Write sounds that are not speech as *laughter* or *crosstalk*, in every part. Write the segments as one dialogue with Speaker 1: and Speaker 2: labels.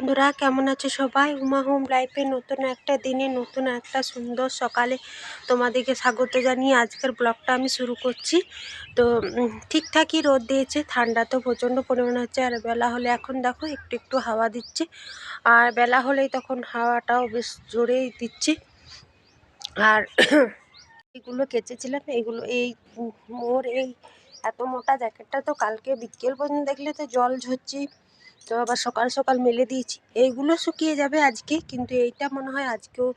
Speaker 1: বন্ধুরা, কেমন আছে সবাই? উমা হোম লাইফে নতুন একটা দিনে, নতুন একটা সুন্দর সকালে তোমাদেরকে স্বাগত জানিয়ে আজকের ব্লগটা আমি শুরু করছি। তো ঠিকঠাকই রোদ দিয়েছে, ঠান্ডা তো প্রচণ্ড পরিমাণ হচ্ছে, আর বেলা হলে এখন দেখো একটু একটু হাওয়া দিচ্ছে। আর বেলা হলেই তখন হাওয়াটাও বেশ জোরেই দিচ্ছে। আর *coughs* এগুলো কেচেছিলাম, এগুলো, এই মোর এই এত মোটা জ্যাকেটটা তো কালকে বিকেল পর্যন্ত দেখলে তো জল ঝরছে তো আবার সকাল সকাল মেলে দিয়েছি। এইগুলো শুকিয়ে যাবে আজকে, কিন্তু এইটা মনে হয় আজকেও,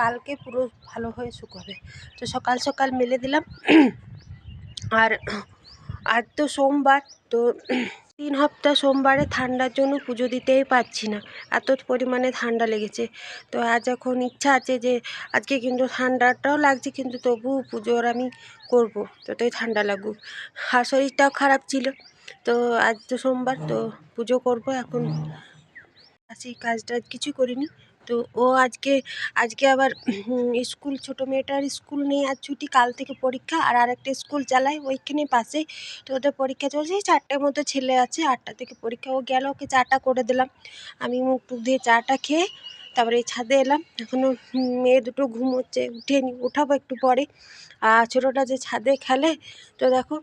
Speaker 1: কালকে পুরো ভালো হয়ে শুকাবে। তো সকাল সকাল মেলে দিলাম। আর আজ তো সোমবার, তো তিন সপ্তাহ সোমবারে ঠান্ডার জন্য পুজো দিতেই পারছি না। এত পরিমাণে ঠান্ডা লেগেছে। তো আজ এখন ইচ্ছা আছে যে, আজকে কিন্তু ঠান্ডাটাও লাগছে, কিন্তু তবুও পুজোর আমি করব। যতই ঠান্ডা লাগুক। আর শরীরটাও খারাপ ছিল। তো আজ তো সোমবার, তো পুজো করব এখন। আসি কাজ টাজ কিছু করিনি। তো ও আজকে আজকে আবার স্কুল, ছোটো মেয়েটার স্কুল নেই আর ছুটি, কাল থেকে পরীক্ষা। আর আরেকটা স্কুল চালায় ওইখানে পাশে। তো ওদের পরীক্ষা চলছে চারটের মতো ছেলে আছে। আটটা থেকে পরীক্ষা, ও গেল, ওকে চাটা করে দিলাম। আমি মুখ টুক দিয়ে চাটা খেয়ে তারপরে ছাদে এলাম। এখনও মেয়ে দুটো ঘুমোচ্ছে, উঠেনি, উঠাবো একটু পরে। আর ছোটোটা যে ছাদে খেলে, তো দেখো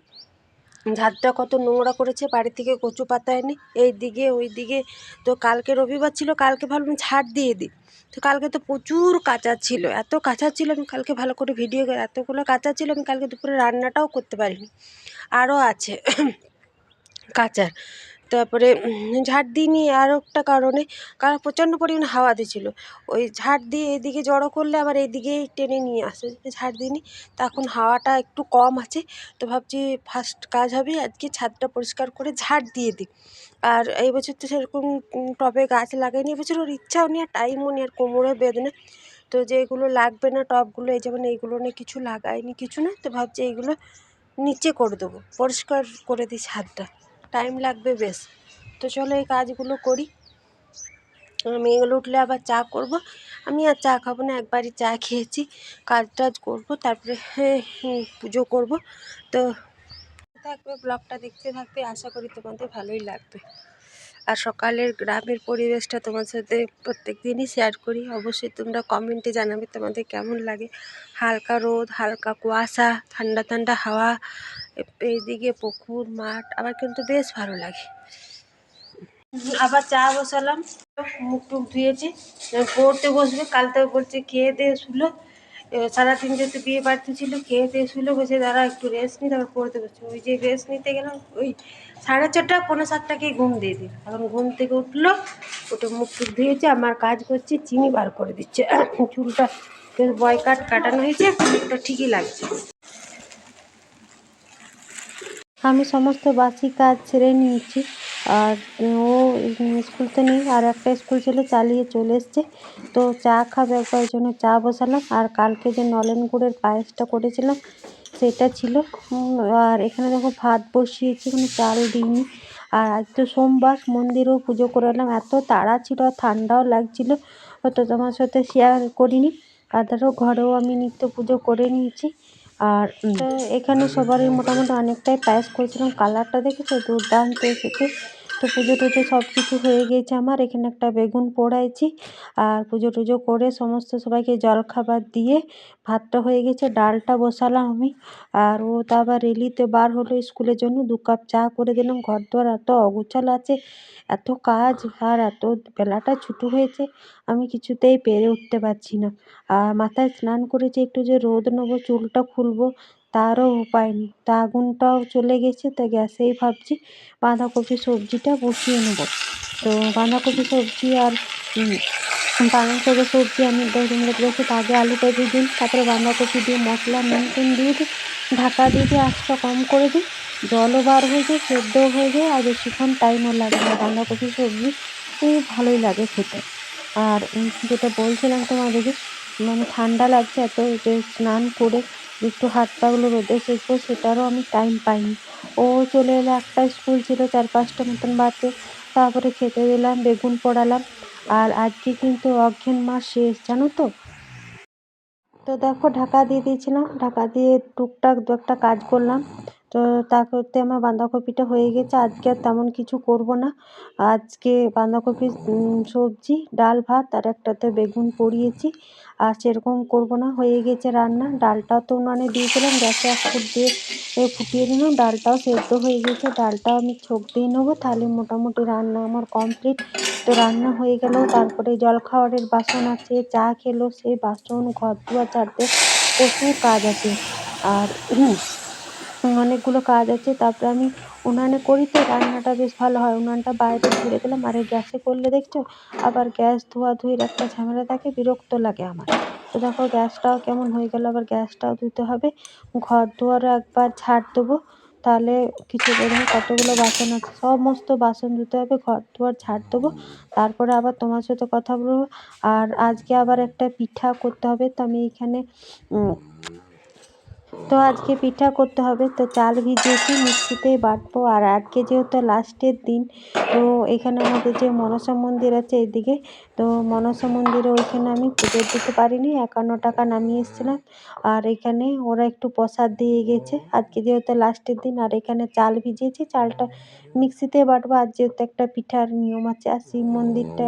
Speaker 1: ঝাড়টা কত নোংরা করেছে বাড়ি থেকে কচু পাতা এনে এই দিকে, ওই দিকে। তো কালকে রবিবার ছিল, কালকে ভাবলাম ঝাড় দিয়ে দিই। তো কালকে তো প্রচুর কাঁচা ছিল, এত কাঁচা ছিল আমি কালকে ভালো করে ভিডিও করে, এতগুলো কাঁচা ছিল আমি কালকে দুপুরে রান্নাটাও করতে পারিনি। আরও আছে কাঁচার। তারপরে ঝাড় দিইনি আরও একটা কারণে, কারণ প্রচণ্ড পরিমাণে হাওয়া দিছিল ওই ঝাড় দিয়ে এদিকে জড়ো করলে আবার এইদিকেই টেনে নিয়ে আসে ঝাড় দিইনি তা এখন হাওয়াটা একটু কম আছে। তো ভাবছি ফার্স্ট কাজ হবে আজকে ছাদটা পরিষ্কার করে ঝাড় দিয়ে দিই। আর এই বছর তো সেরকম টবে গাছ লাগাইনি এবছর ওর ইচ্ছাও নেই, আর টাইমও নেই, আর কোমরে বেদনা। তো যেগুলো লাগবে না টবগুলো, এই যেমন এইগুলো নিয়ে কিছু লাগাইনি, কিছু না, তো ভাবছি এইগুলো নিচে করে দেবো, পরিষ্কার করে দিই ছাদটা। টাইম লাগবে বেশ। তো চলো এই কাজগুলো করি। আমি এগুলো উঠলে আবার চা করব। আমি আর চা খাব না, একবারই চা খেয়েছি। কাজ টাজ করব, তারপরে পুজো করব। তো থাকবে ব্লগটা দেখতে থাকবে, আশা করি তোমাদের ভালোই লাগবে। আর সকালের গ্রামের পরিবেশটা তোমার সাথে প্রত্যেক দিনই শেয়ার করি। অবশ্যই তোমরা কমেন্টে জানাবে তোমাদের কেমন লাগে। হালকা রোদ, হালকা কুয়াশা, ঠান্ডা ঠান্ডা হাওয়া, এইদিকে পুকুর, মাঠ, আমার কিন্তু বেশ ভালো লাগে। আবার চা বসালাম। মুখ টুক ধুয়েছি পড়তে বসবে, কাল থেকে বলছে খেয়ে দিয়ে শুলো। সারাদিন যেহেতু বিয়ে বাড়িতে ছিল, খেয়ে দিয়ে শুলো বসে দাঁড়া একটু রেস্ট নিই তারপর পড়তে বসছে। ওই যে রেস্ট নিতে গেলাম, ওই সাড়ে চারটা, পৌনে সাতটাকেই ঘুম দিয়ে দিই এখন ঘুম থেকে উঠল ওটা মুখ টুক ধুয়েছে, আমার কাজ করছে, চিনি বার করে দিচ্ছে। *coughs* চুলটা বয় কাট কাটানো হয়েছে ওটা ঠিকই লাগছে। আমি সমস্ত বাসি কাজ ছেড়ে নিয়েছি। আর ও স্কুল তো নেই, আর একটা স্কুল ছিল চালিয়ে চলে এসছে। তো চা খাবে একবার জন্য চা বসালাম। আর কালকে যে নলেন গুড়ের পায়েসটা করেছিলাম, সেটা ছিল। আর এখানে দেখো ভাত বসিয়েছি, কোনো চাল দিইনি। আর আজ তো সোমবার, মন্দিরেও পুজো করালাম। এত তাড়া ছিল, ঠান্ডাও লাগছিল। তো তোমার সাথে শেয়ার করিনি। আর ধরো ঘরেও আমি নিত্য পুজো করে নিয়েছি। আর এখানে সবারই মোটামুটি অনেকটাই পায়েস করেছিলাম। কালারটা দেখেছ? দুর্দান্ত এসেছে। তো পুজো টুজো সব কিছু হয়ে গিয়েছে আমার। এখানে একটা বেগুন পোড়াইছি আর পুজো টুজো করে সমস্ত সবাইকে জলখাবার দিয়ে ভাতটা হয়ে গেছে, ডালটা বসালাম আমি। আর ও তো আবার রেলিতে বার হলো স্কুলের জন্য, দু কাপ চা করে দিলাম ঘর দোয়ার এত অগোছাল আছে, এত কাজ আর এত বেলাটা ছুটু হয়েছে, আমি কিছুতেই পেরে উঠতে পারছি না। আর মাথায় স্নান করেছি, একটু যে রোদ নেব, চুলটা খুলবো তারও উপায় নেই। তা আগুনটাও চলে গেছে, তো গ্যাসেই ভাবছি বাঁধাকপি সবজিটা বসিয়ে নেব। তো বাঁধাকপি সবজি আর পালং শাকের সবজি আমি ধরুন রেখে আগে আলুটা দিয়ে দিন তারপরে বাঁধাকপি দিয়ে মশলা নুন দিয়ে দিই, ঢাকা দিয়ে দিয়ে আঁচটা কম করে দিই, জলও বার হয়ে যায়, সেদ্ধও হয়ে যায়, আর বেশিক্ষণ টাইমও লাগে না। বাঁধাকপি সবজি খুব ভালোই লাগে খেতে। আর যেটা বলছিলাম তোমাদেরকে মানে ঠান্ডা লাগছে, এত যে স্নান করে একটু হাত পাগুলো রোদে সেঁকবো সেটারও আমি টাইম পাইনি। ও চলে এলো একটা স্কুল ছিল চার পাঁচটা মতন বাড়তে তারপরে খেতে দিলাম, বেগুন পোড়ালাম। আর আজকে কিন্তু অজ্ঞান মাস শেষ, জানো তো? তো দেখো, ঢাকা দিয়ে দিয়েছিলাম। ঢাকা দিয়ে টুকটাক দু একটা কাজ করলাম। তো তা করতে আমার বাঁধাকপিটা হয়ে গেছে। আজকে আর তেমন কিছু করব না। আজকে বাঁধাকপির সবজি, ডাল, ভাত, আর একটাতে বেগুন পড়িয়েছি। আর সেরকম করব না, হয়ে গেছে রান্না। ডালটা তো উনানে দিয়েছিলাম, গ্যাসে এক ফুট দিয়ে ফুটিয়ে নিলাম ডালটাও সেদ্ধ হয়ে গেছে। ডালটাও আমি ছোক দিয়ে নেব, তাহলে মোটামুটি রান্না আমার কমপ্লিট। তো রান্না হয়ে গেলেও তারপরে জলখাবারের বাসন আছে, চা খেলো, সেই বাসন, ঘর দুয়ার ঝাড়তে প্রচুর কাজ আছে। আর অনেকগুলো কাজ আছে, তারপরে আমি উনানে করি তো রান্নাটা বেশ ভালো হয়। উনানটা বাইরে ধরে দিলাম আর গ্যাসে করলে দেখছ? আবার গ্যাস ধোয়াধুয়ির একটা ঝামেলা থাকে, বিরক্ত লাগে আমার। তো দেখো, গ্যাসটাও কেমন হয়ে গেল, আবার গ্যাসটাও ধুতে হবে। ঘর দুয়ারও একবার ঝাড় দেবো, তাহলে কিছু দেখুন কতগুলো বাসন আছে, সমস্ত বাসন ধুতে হবে, ঘর দুয়ার ঝাড় দেবো। তারপরে আবার তোমার সাথে কথা বলব। আর আজকে আবার একটা পিঠা করতে হবে, তো আমি এখানে তো আজকে পিঠা করতে হবে। তো চাল ভিজিয়েছি, মিক্সিতেই বাটবো। আর আজকে যেহেতু লাস্টের দিন, তো এখানে আমাদের যে মনসা মন্দির আছে এদিকে তো মনসা মন্দিরে ওইখানে আমি পুজো দিতে পারিনি, একান্ন টাকা নামিয়ে এসেছিলাম। আর এখানে ওরা একটু প্রসাদ দিয়ে গেছে, আজকে যেহেতু লাস্টের দিন, আর এখানে চাল ভিজিয়েছি, চালটা মিক্সিতে বাটবো। আর যেহেতু একটা পিঠার নিয়ম আছে, আর শিব মন্দিরটা,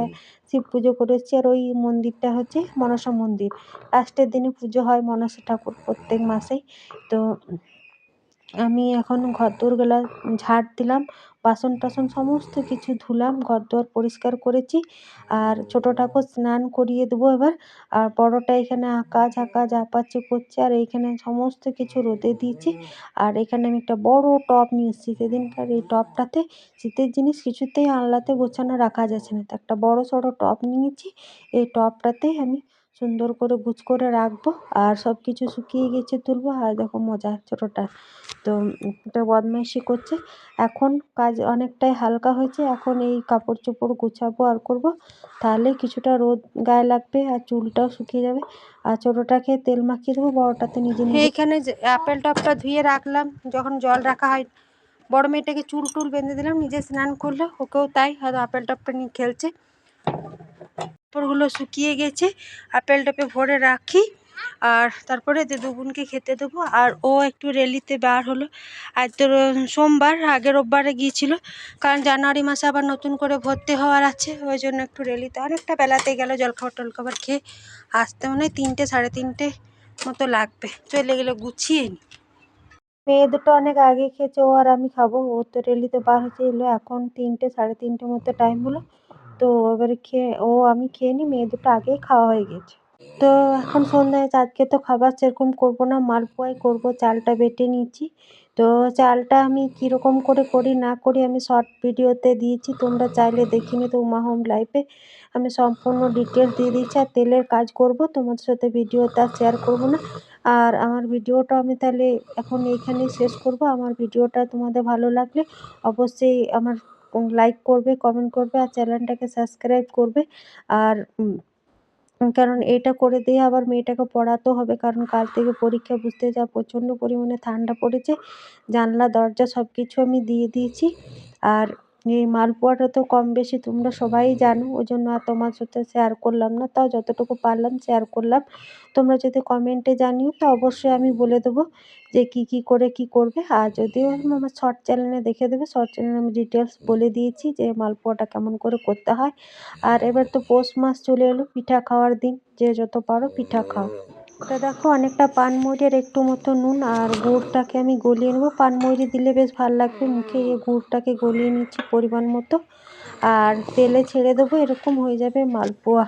Speaker 1: শিব পুজো করেছি, আর ওই মন্দিরটা হচ্ছে মনসা মন্দির। লাস্টের দিনে পুজো হয় মনসা ঠাকুর প্রত্যেক মাসেই, তো আমি এখন ঘর দোরগুলো ঝাড় দিলাম বাসন টাসন সমস্ত কিছু ধুলাম ঘর দোর পরিষ্কার করেছি আর ছোটোটাকেও স্নান করিয়ে দেবো এবার। আর বড়োটা এখানে আঁকা, ঝাঁকা ঝাপাচ্ছে করছে আর এইখানে সমস্ত কিছু রোদে দিয়েছি। আর এখানে আমি একটা বড় টব নিয়ে এসেছি, সেদিনকার এই টবটাতে শীতের জিনিস কিছুতেই আনলাতে গোছানো রাখা যাচ্ছে না। তো একটা বড় সড়ো টব নিয়েছি, এই টবটাতে আমি সুন্দর করে গুছ করে রাখব আর সব কিছু শুকিয়ে গেছে তুলবো। আর দেখো মজা, ছোটোটা তো এটা বদমাইশি করছে। এখন কাজ অনেকটাই হালকা হয়েছে, এখন এই কাপড় চোপড় গুছাবো আর করব। তাহলে কিছুটা রোদ গায়ে লাগবে আর চুলটাও শুকিয়ে যাবে। আর ছোটোটাকে তেল মাখিয়ে দেবো, বড়োটাতে নিজে এইখানে আপেল টপটা ধুয়ে রাখলাম, যখন জল রাখা হয়, বড় মেয়েটাকে চুল টুল বেঁধে দিলাম, নিজে স্নান করল, ওকেও তাই হয়তো আপেল টপটা নিয়ে খেলছে। কাপড়গুলো শুকিয়ে গেছে। আপেল টপে ভরে রাখি। আর তারপরে দাদু বোনকে খেতে দেবো। আর ও একটু রেলিতে বার হলো। আর তোর সোমবার আগের রোববারে গিয়েছিল। কারণ জানুয়ারি মাসে আবার নতুন করে ভর্তি হওয়ার আছে। ওই জন্য একটু রেলিতে অনেকটা বেলাতে গেল জলখাবার টলখাবার খেয়ে। আসতে মনে হয় তিনটে, সাড়ে তিনটে মতো লাগবে। চলে গেলে গুছিয়ে নি। মেয়ে দুটো অনেক আগে খেয়েছে। ও আর আমি খাব। ও তো রেলিতে বার হচ্ছে এলো। এখন তিনটে, সাড়ে তিনটে মতো টাইম হলো। তো এবারে খেয়ে, ও আমি খেয়ে নিই মেয়ে দুটো আগেই খাওয়া হয়ে গেছে। তো এখন সন্ধ্যা হয়েছে আজকে তো খাবার সেরকম করব না মালপোয়াই করব, চালটা বেটে নিয়েছি। তো চালটা আমি কীরকম করে করি না করি, আমি শর্ট ভিডিওতে দিয়েছি, তোমরা চাইলে দেখে নিতে উমা হোম লাইফে আমি সম্পূর্ণ ডিটেলস দিয়ে দিয়েছি আর তেলের কাজ করব, তোমাদের সাথে ভিডিওটা শেয়ার করব না। আর আমার ভিডিওটা আমি তাহলে এখন এইখানেই শেষ করব, আমার ভিডিওটা তোমাদের ভালো লাগলে অবশ্যই আমার লাইক করবে কমেন্ট করবে আর চ্যানেলটাকে সাবস্ক্রাইব করবে। আর কারণ এটা করে দিয়ে আবার মেয়েটাকে পড়াতেও হবে, কারণ কাল থেকে পরীক্ষা বুঝতে যা প্রচণ্ড পরিমাণে ঠান্ডা পড়েছে। জানলা, দরজা সব কিছু আমি দিয়ে দিয়েছি। আর এই মালপোয়াটা তো কম বেশি তোমরা সবাই জানো ওই জন্য আর তোমার সাথে শেয়ার করলাম না তাও যতটুকু পারলাম শেয়ার করলাম। তোমরা যদি কমেন্টে জানিও তো অবশ্যই আমি বলে দেবো যে কী কী করে কী করবে। আর যদিও আমার শর্ট চ্যানেলে দেখে দেবে শর্ট চ্যানেলে আমি ডিটেলস বলে দিয়েছি যে মালপোয়াটা কেমন করে করতে হয়। আর এবার তো পৌষ মাস চলে এলো পিঠা খাওয়ার দিন যে যত পারো পিঠা খাও। তো দেখো, অনেকটা পানমরিয়ার একটু মতো নুন আর গুড়টাকে আমি গলিয়ে নেব। পানমরি দিলে বেশ ভালো লাগবে মুখে গুড়টাকে গলিয়ে নিচ্ছি পরিমাণ মতো। আর তেলে ছেড়ে দেবো, এরকম হয়ে যাবে মালপোয়া।